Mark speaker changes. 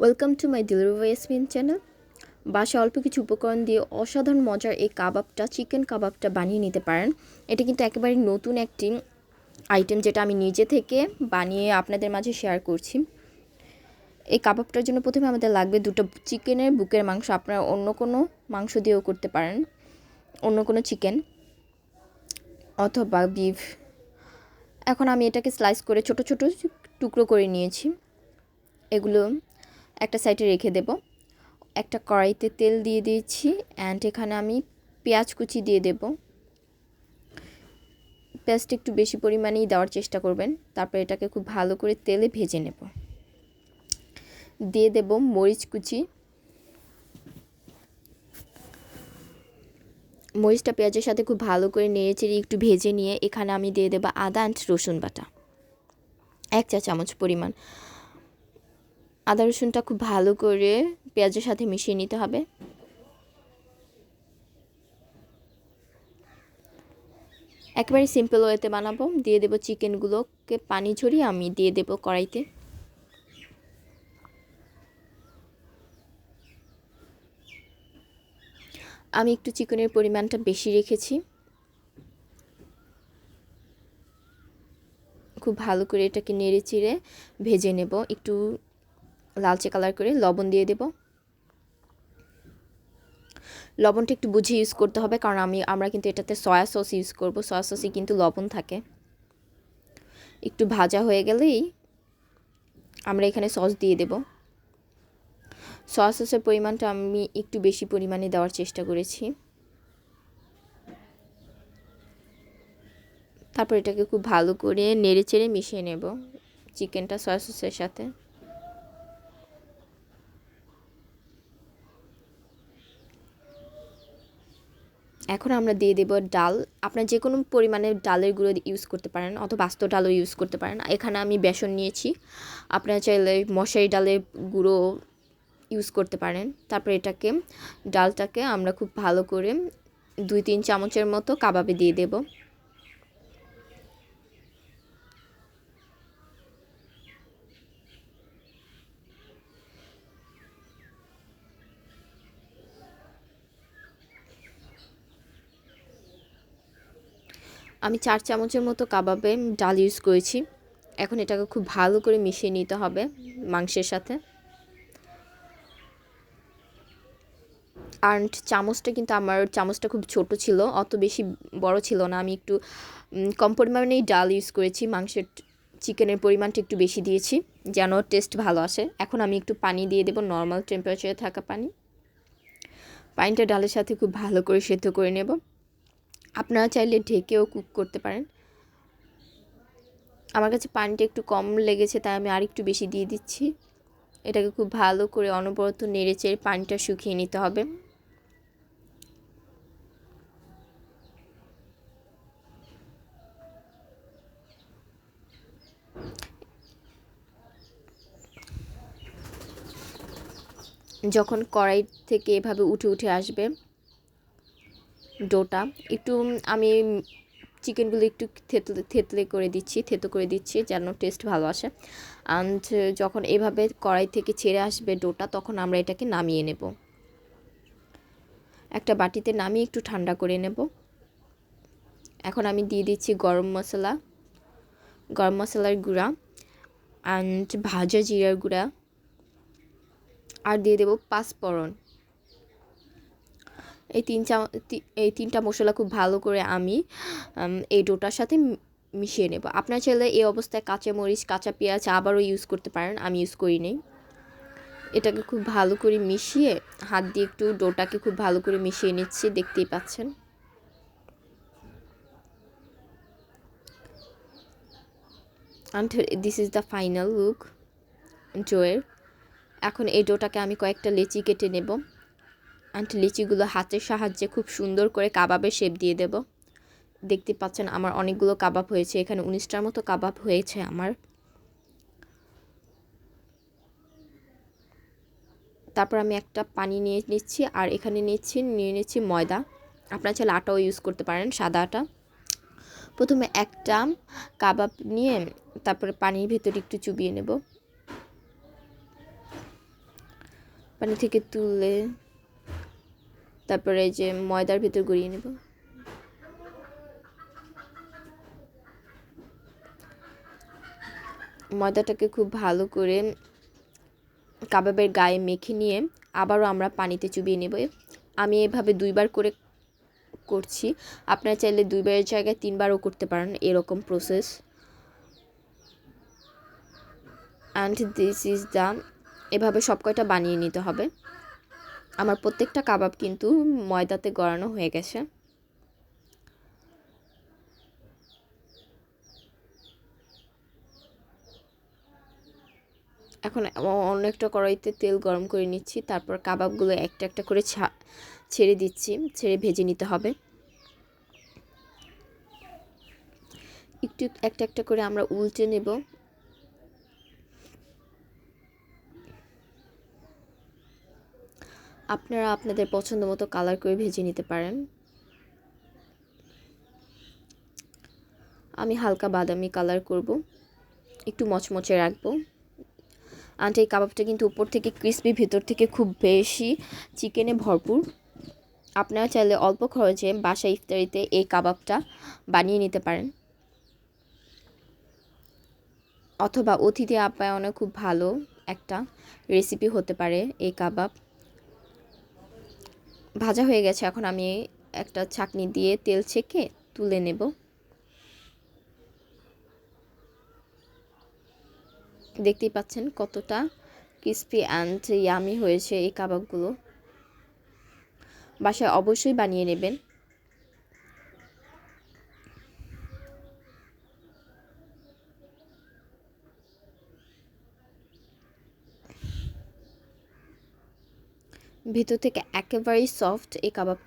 Speaker 1: Welcome to my delivery Yasmin channel বাসা অল্প কিছু উপকরণ দিয়ে অসাধারণ মজার এই কাবাবটা চিকেন কাবাবটা বানিয়ে নিতে পারেন। এটা কিন্তু একেবারে নতুন একটি আইটেম যেটা আমি নিজে থেকে বানিয়ে আপনাদের মাঝে শেয়ার করছি। এই কাবাবটার জন্য প্রথমে আমাদের লাগবে দুটো চিকেনের বুকের মাংস। আপনারা অন্য কোনো মাংস দিয়েও করতে পারেন। অন্য কোনো চিকেন অথবা বিফ এখন আমি এটাকে স্লাইস করে ছোট ছোট টুকরো করে নিয়েছি। এগুলো একটা সাইডে রেখে দেব। একটা কড়াইতে তেল দিয়ে দিয়েছি অ্যান্ড এখানে আমি পেঁয়াজ কুচি দিয়ে দেব। পেঁয়াজটা একটু বেশি পরিমাণেই দেওয়ার চেষ্টা করবেন, তারপর এটাকে খুব ভালো করে তেলে ভেজে নেব। দিয়ে দেব মরিচ কুচি। মরিচটা পেঁয়াজের সাথে খুব ভালো করে নেড়ে চেড়ে একটু ভেজে নিয়ে এখানে আমি দিয়ে দেবো আদা অ্যান্ড রসুন বাটা। এক চা চামচ পরিমাণ। আদা রসুনটা খুব ভালো করে পেঁয়াজের সাথে মিশিয়ে নিতে হবে। একেবারে সিম্পল ওয়েতে বানাবো। দিয়ে দেবো চিকেনগুলোকে পানি ঝরিয়ে আমি দিয়ে দেবো কড়াইতে। আমি একটু চিকেনের পরিমাণটা বেশি রেখেছি। খুব ভালো করে এটাকে নেড়ে চিড়ে ভেজে নেব। একটু লালচে কালার করে লবণ দিয়ে দেব। লবণটা একটু বুঝে ইউজ করতে হবে, কারণ আমি, আমরা কিন্তু এটাতে সয়া সস ইউজ করব। সয়া সসে কিন্তু লবণ থাকে। একটু ভাজা হয়ে গেলেই আমরা এখানে সস দিয়ে দেব। সয়া সসের পরিমাণটা আমি একটু বেশি পরিমাণে দেওয়ার চেষ্টা করেছি। তারপর এটাকে খুব ভালো করে নেড়ে চেড়ে মিশিয়ে নেব। চিকেনটা সয়া সসের সাথে। এখন আমরা দিয়ে দেব ডাল। আপনার যে কোনো পরিমাণের ডালের গুঁড়ো ইউজ করতে পারেন অথবা বাস্তু ডালও ইউজ করতে পারেন। এখানে আমি বেসন নিয়েছি। আপনারা চাইলে মশারি ডালের গুঁড়ো ইউজ করতে পারেন। তারপর এটাকে, ডালটাকে আমরা খুব ভালো করে দুই, তিন চামচের মতো কাবাবে দিয়ে দেবো। আমি চার চামচের মতো কাবাবে ডাল ইউজ করেছি। এখন এটাকে খুব ভালো করে মিশিয়ে নিতে হবে মাংসের সাথে। আর চামচটা কিন্তু আমার, চামচটা খুব ছোট ছিল, অত বেশি বড় ছিল না। আমি একটু কম পরিমাণেই ডাল ইউজ করেছি, মাংসের চিকেনের পরিমাণটা একটু বেশি দিয়েছি, যেন টেস্ট ভালো আসে। এখন আমি একটু পানি দিয়ে দেবো নর্মাল টেম্পারেচারে থাকা পানি। পানিটা ডালের সাথে খুব ভালো করে সেদ্ধ করে নেব। আপনারা চাইলে ঢেকেও কুক করতে পারেন। আমার কাছে পানিটা একটু কম লেগেছে, তাই আমি আরেকটু বেশি দিয়ে দিচ্ছি। এটাকে খুব ভালো করে অনবরত নেড়ে চেড়ে পানিটা শুকিয়ে নিতে হবে। যখন কড়াই থেকে এভাবে উঠে উঠে আসবে ডোটা। একটু আমি চিকেনগুলো একটু থেতলে থেতলে করে দিচ্ছি, থেতো করে দিচ্ছি যেন টেস্ট ভালো আসে। অ্যান্ড যখন এভাবে কড়াই থেকে ছেড়ে আসবে ডোটা, তখন আমরা এটাকে নামিয়ে নেব। একটা বাটিতে নামিয়ে একটু ঠান্ডা করে নেব। এখন আমি দিয়ে দিচ্ছি গরম মশলা, গরম মশলার গুঁড়া অ্যান্ড ভাজা জিরার গুঁড়া। আর দিয়ে দেব পাঁচফোড়ন। এই তিন চা এই তিনটা মশলা খুব ভালো করে আমি এই ডোটার সাথে মিশিয়ে নেব। আপনার ছেলে এই অবস্থায় কাঁচা মরিচ কাঁচা পেঁয়াজ আবারও ইউজ করতে পারেন, আমি ইউজ করি নেই। এটাকে খুব ভালো করে মিশিয়ে হাত দিয়ে একটু ডোটাকে খুব ভালো করে মিশিয়ে নিচ্ছি, দেখতেই পাচ্ছেন। And this is the final look ডোয়ের এখন এই ডোটাকে আমি কয়েকটা লেচি কেটে নেব। অ্যান্ড লিচিগুলো হাতের সাহায্যে খুব সুন্দর করে কাবাবের শেপ দিয়ে দেব। দেখতে পাচ্ছেন আমার অনেকগুলো কাবাব হয়েছে, এখানে উনিশটার মতো কাবাব হয়েছে আমার। তারপর আমি একটা পানি নিয়ে নিচ্ছি, আর এখানে নিচ্ছি, নিয়ে নিচ্ছি ময়দা। আপনার চাইলে আটাও ইউজ করতে পারেন, সাদা আটা। প্রথমে একটা কাবাব নিয়ে তারপরে পানির ভেতরে একটু চুবিয়ে নেব। পানি থেকে তুলে তারপরে এই যে ময়দার ভিতর গড়িয়ে নেব। ময়দাটাকে খুব ভালো করে কাবাবের গায়ে মেখে নিয়ে আবারও আমরা পানিতে চুবিয়ে নেব। আমি এভাবে দুইবার করে করছি। আপনারা চাইলে দুইবারের জায়গায় তিনবারও করতে পারেন এরকম process and this is the এভাবে সব কয়টা বানিয়ে নিতে হবে। আমার প্রত্যেকটা কাবাব কিন্তু ময়দাতে গড়ানো হয়ে গেছে। এখন অন্য একটা কড়াইতে তেল গরম করে নিচ্ছি, তারপর কাবাবগুলো একটা একটা করে ছেড়ে দিচ্ছি, ছেড়ে ভেজে নিতে হবে। একটু, একটা একটা করে আমরা উল্টে নেব। আপনারা আপনাদের পছন্দ মতো কালার করে ভেজে নিতে পারেন। আমি হালকা বাদামি কালার করব। একটু মচমচে রাখব। আর এই কাবাবটা কিন্তু উপর থেকে ক্রিসপি ভিতর থেকে খুব বেশি চিকেনে ভরপুর। আপনারা চাইলে অল্প খরচে বাসা ইফতারিতে এই কাবাবটা বানিয়ে নিতে পারেন। অথবা অতিথি আপ্যায়নে খুব ভালো একটা রেসিপি হতে পারে এই কাবাব। ভাজা হয়ে গেছে, এখন আমি একটা ছাকনি দিয়ে তেল ছেঁকে তুলে নেব। দেখতেই পাচ্ছেন কতটা ক্রিস্পি অ্যান্ড ইয়ামি হয়েছে এই কাবাবগুলো। বাসায় অবশ্যই বানিয়ে নেবেন। ভিতর থেকে একেবারেই সফট এই কাবাব